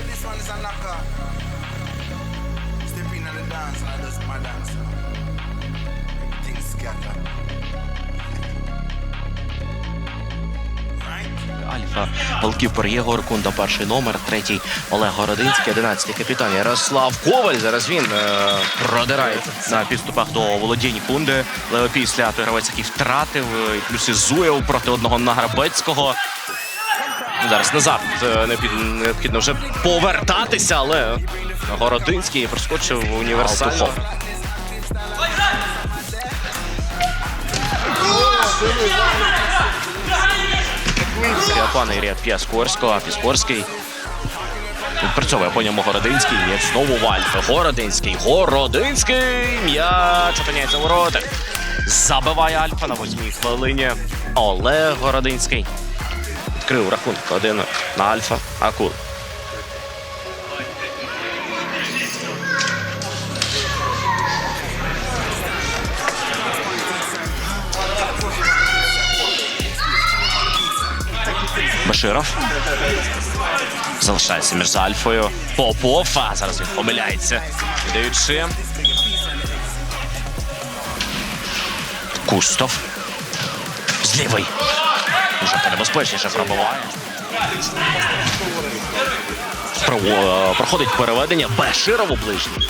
is a knocker. Step in on the dance and I just my dance. Everything scatter. Альфа голкіпер Єгор Кунда, перший номер, третій Олег Городинський, одинадцятий капітан Ярослав Коваль. Зараз він е, продирає на підступах до володінь Кунди. Після той гравець, який втратив, е, і плюс проти одного Награбецького. Зараз назад е, необхідно вже повертатися, але Городинський проскочив універсально. Пане Ірія П'яскорського, Піскорський. Відпрацьовує по ньому Городинський. М'яч знову Вальф. Городинський. Городинський. М'яч опиняється у воротах. Забиває Альфа на восьмій хвилині. Олег Городинський. Відкрив рахунок один на Альфа. Акул. Баширов. Залишається між Альфою. Попов. А зараз він помиляється. Віддаючи. Кустов. З лівий. Уже небезпечніше пробиває. Про- Проходить переведення. Баширов у ближній.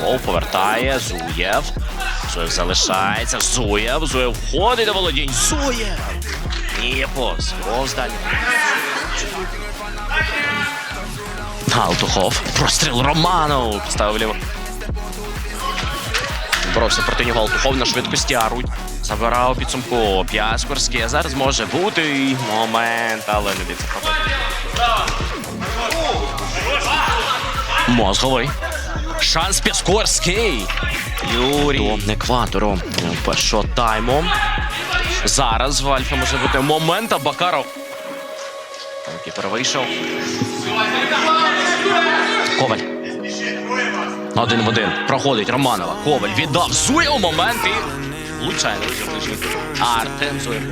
Гол повертає. Зуєв. Зуєв залишається. Зуєв. Зуєв входить до володінь. Зуєв. Ні, повз. Повз. Галтухов. Простріл Романов. Поставив ліво. Боровся проти нього Алтухов на швидкості. Аруть. Забирав підсумку. П'яскорський. Зараз може бути момент, але не пробити. Мозговий. Шанс Піскорський. Юрій. До екватору першого тайму. Зараз в Альфа може бути момент, а Бакаров. Кіпер вийшов. Коваль. Один в один. Проходить Романова. Коваль віддав Зуєв момент і влучає на. Артем Зуєв.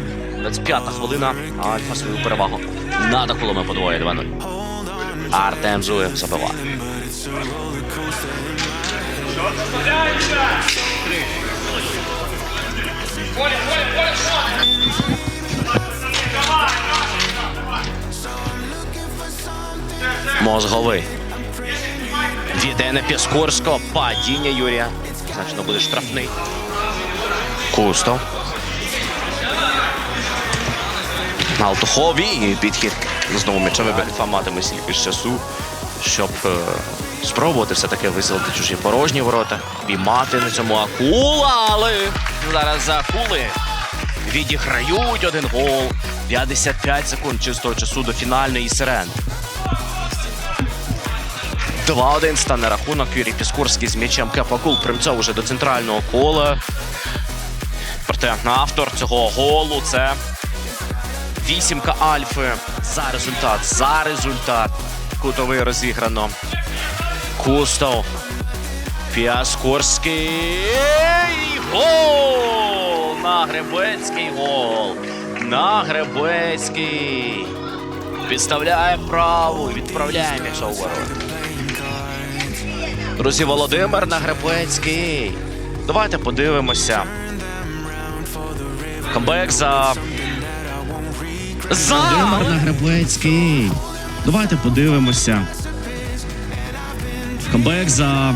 25-та хвилина. Альфа свою перевагу. Над акулами подвоє 2-0. Артем Зуєв забиває. Мозговий. Віде на Піскорського. Падіння Юрія. Значно буде штрафний. Кусто. Алтухові і підхід. Знову м'ячами Бельфа матиме стільки ж часу, щоб е, спробувати все-таки виселити чужі порожні ворота, піймати на цьому акула, але зараз за акули відіграють один гол. 55 секунд чистого часу до фінальної сирени. 2-1 стане рахунок. Юрій Піскурський з м'ячем Кепакул примцов уже до центрального кола. Проте автор цього голу це вісімка Альфи. За результат. За результат. Кутовий розіграно. Кустов. Піаскорський. Гол! Нагребецький гол. Нагребецький. Підставляє праву. Відправляє м'яч у ворота. Друзі, Володимир Нагребецький. Давайте подивимося. Камбек за. За! Володимир Нагребецький. Давайте подивимося. Камбек за.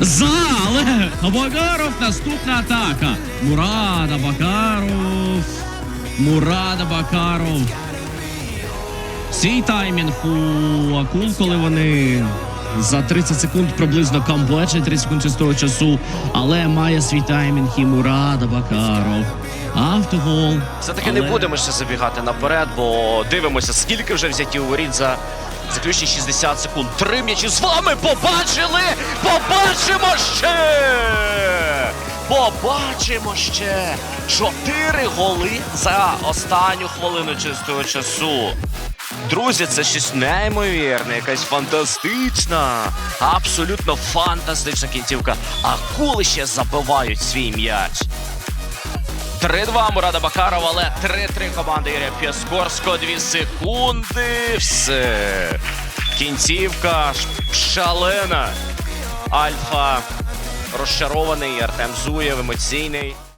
За! Але Абакаров наступна атака. Мурад Абакаров. Мурад Абакаров. Свій таймінг у акул, коли вони за 30 секунд приблизно камбечать 30 секунд чистого часу, але має свій таймінг і Мурад Абакаров. Автогол. Все-таки не будемо ще забігати наперед, бо дивимося, скільки вже взяті у воріт за заключні 60 секунд. Три м'ячі з вами побачили! Побачимо ще! Побачимо ще! Чотири голи за останню хвилину чистого часу. Друзі, це щось неймовірне, якась фантастична, абсолютно фантастична кінцівка. Акули ще забивають свій м'яч. 3-2 Мурада Бакарова, але 3-3 команди Ігоря Піскорського. 2 секунди. Все. Кінцівка шалена. Альфа розчарований, Артем Зуєв емоційний.